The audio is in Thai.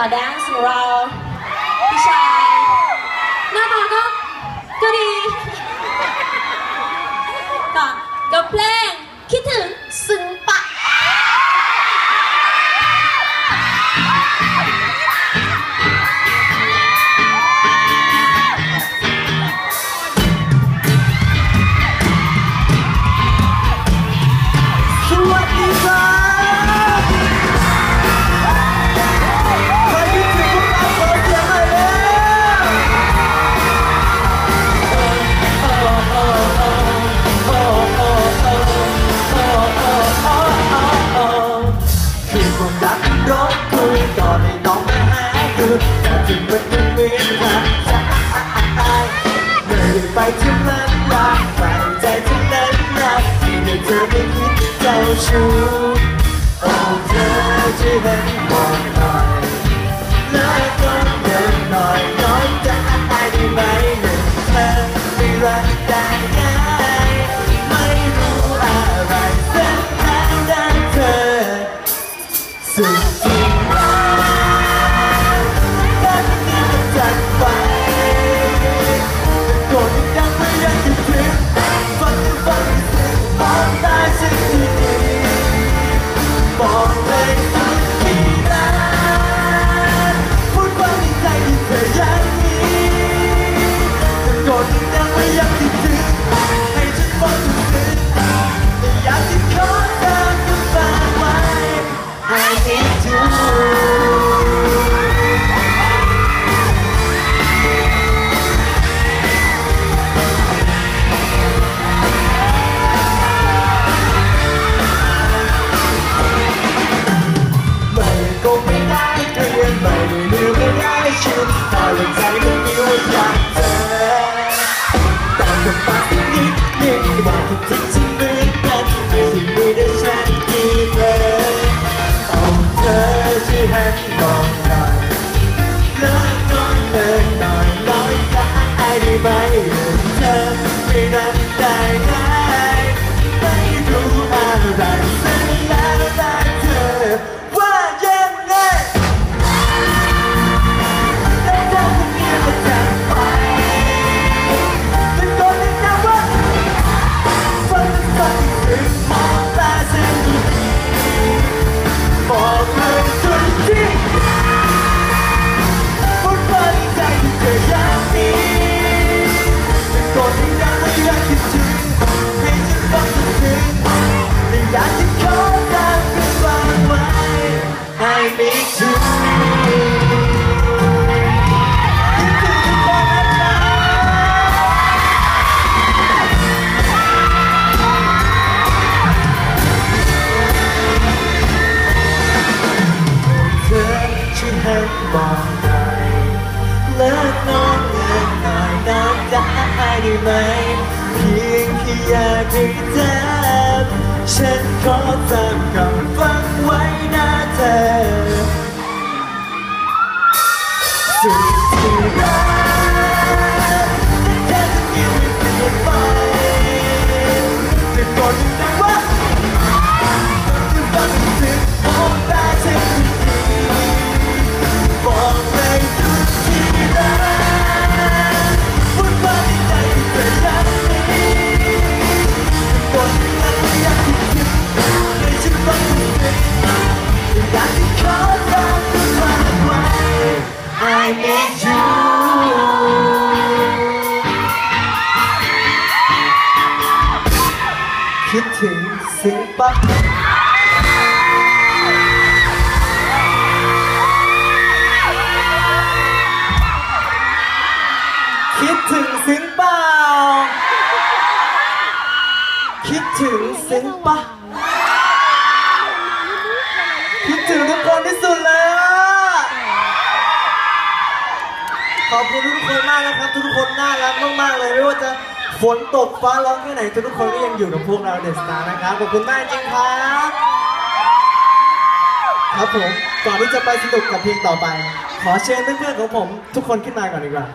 อแดนซ์ของเราพี่ชายหน้าตาก็ก็ดีก็กับ เธอไม่คิดเจ้าชู้โอ้เธอช่วยเห็นบอกหน่อยแล้วก็เดินหน่อยน้อยจะได้ไหมหนึ่งเธอไม่รักได้ไงไม่รู้อะไรเส้นทางด้านเธอสุดที่ ได้ไหม เพียงแค่อยากให้เธอฉันขอจำคำฟังไว้นะเธอ คิดถึงสิงปะคิดถึงสิงเปล่า คิดถึงสิงปะคิดถึงทุกคนที่สุดเลยอะขอบคุณทุกคนมากนะครับ ทุกคนน่ารักมากๆเลยไม่ว่าจะ ฝนตกฟ้าร้องแค่ไหนทุกคนก็ยังอยู่กับพวกเราเดอะสตาร์นะครับขอบคุณมากจริงครับครับผมก่อนที่จะไปสนุกกับเพลงต่อไป ขอเชิญเพื่อนๆของผม ทุกคนขึ้นมาก่อนดีกว่า